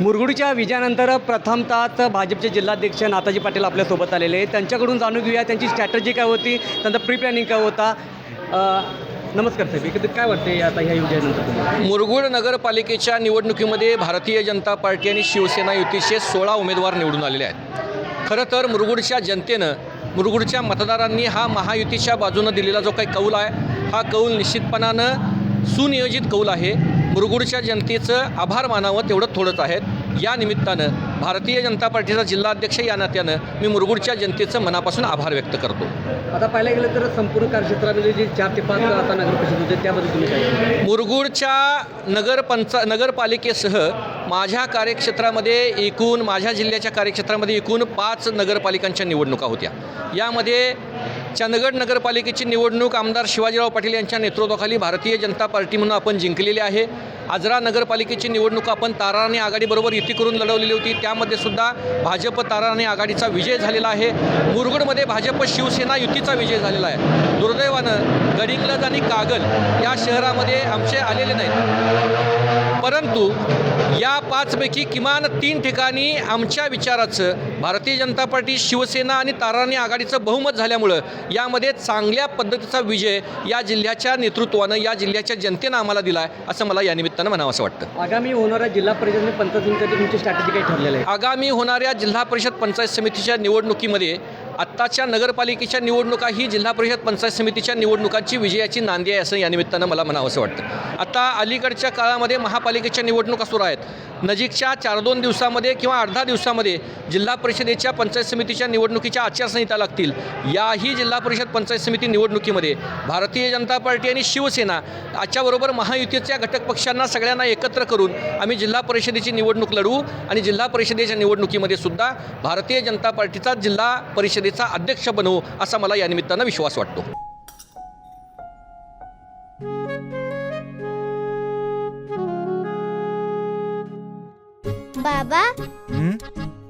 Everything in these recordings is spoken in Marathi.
मुरगुडच्या विजयानंतर प्रथमतः भाजपचे जिल्हाध्यक्ष नाताजी पाटील आपल्यासोबत आलेले आहेत. त्यांच्याकडून जाणून घेऊया त्यांची स्ट्रॅटजी काय होती त्यांचा प्री प्लॅनिंग काय होता. नमस्कार साहेब एकंदरीत काय वाटते आता ह्या योजनेनंतर मुरगुड नगरपालिकेच्या निवडणुकीमध्ये भारतीय जनता पार्टी आणि शिवसेना युतीचे सोळा उमेदवार निवडून आलेले आहेत. खरं तर मुरगुडच्या जनतेनं मुरगुडच्या मतदारांनी हा महायुतीच्या बाजूनं दिलेला जो काही कौल आहे हा कौल निश्चितपणानं सुनियोजित कौल आहे. मुरगुडच्या जनतेचं आभार मानावं तेवढं थोडंच आहेत या निमित्तानं भारतीय जनता पार्टीचा जिल्हाध्यक्ष या नात्यानं मी मुरगुडच्या जनतेचं मनापासून आभार व्यक्त करतो. आता पाहायला गेलं तर संपूर्ण कार्यक्षेत्रामध्ये जे चार ते पाच आता नगर परिषद होते त्याबद्दल तुम्ही काय? मुरगुडच्या नगरपंचा नगरपालिकेसह माझ्या कार्यक्षेत्रामध्ये एकूण माझ्या जिल्ह्याच्या कार्यक्षेत्रामध्ये एकूण पाच नगरपालिकांच्या निवडणुका होत्या. यामध्ये चंदगड नगरपालिकेची निवडणूक आमदार शिवाजीराव पाटील यांच्या नेतृत्वाखाली भारतीय जनता पार्टी म्हणून आपण जिंकलेली आहे. आजरा नगरपालिकेची निवडणूक आपण ताराराणी आघाडीबरोबर युती करून लढवलेली होती. त्यामध्ये सुद्धा भाजप ताराराणी आघाडीचा विजय झालेला आहे. मुरगुडमध्ये भाजप शिवसेना युतीचा विजय झालेला आहे. दुर्दैवानं गडिंग्लज आणि कागल या शहरामध्ये आमचे आलेले नाहीत. परंतु या पाचपैकी किमान तीन ठिकाणी आमच्या विचाराचं भारतीय जनता पार्टी शिवसेना आणि ताराराणी आघाडीचं बहुमत झाल्यामुळं यामध्ये चांगल्या पद्धतीचा विजय या जिल्ह्याच्या नेतृत्वानं या जिल्ह्याच्या जनतेनं आम्हाला दिला आहे असं मला या निमित्तानं म्हणावं असं वाटतं. आगामी होणाऱ्या जिल्हा परिषद आणि पंचायत समितीसाठी तुमची स्ट्रॅटेजी काय ठरलेलं आहे आगामी होणाऱ्या जिल्हा परिषद पंचायत समितीच्या निवडणुकीमध्ये आत्ताच्या नगरपालिकेच्या निवडणुका ही जिल्हा परिषद पंचायत समितीच्या निवडणुकांची विजयाची नांदी आहे असं या निमित्तानं मला म्हणावं असं वाटतं. आता अलीकडच्या काळामध्ये महापालिकेच्या निवडणुका सुरू आहेत. नजीकच्या चार दोन दिवसामध्ये किंवा अर्धा दिवसामध्ये जिल्हा परिषदेच्या पंचायत समितीच्या निवडणुकीच्या आचारसंहिता लागतील. याही जिल्हा परिषद पंचायत समिती निवडणुकीमध्ये भारतीय जनता पार्टी आणि शिवसेना याच्याबरोबर महायुतीच्या घटक पक्षांना सगळ्यांना एकत्र करून आम्ही जिल्हा परिषदेची निवडणूक लढवू आणि जिल्हा परिषदेच्या निवडणुकीमध्ये सुद्धा भारतीय जनता पार्टीचा जिल्हा परिषद परिषदेचा अध्यक्ष बनवू असा मला या निमित्तानं विश्वास वाटतो. बाबा हं?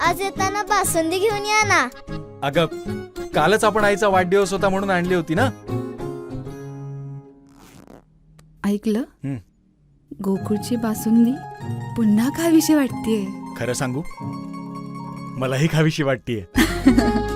आज येताना बासुंदी घेऊन या ना. अगं कालच आपण आईचा वाढदिवस होता म्हणून आणली होती ना? ऐकलं? हं. गोकुळची बासुंदी पुन्हा खावीशी वाटतेय. खरं सांगू? मलाही खावीशी वाटतीये.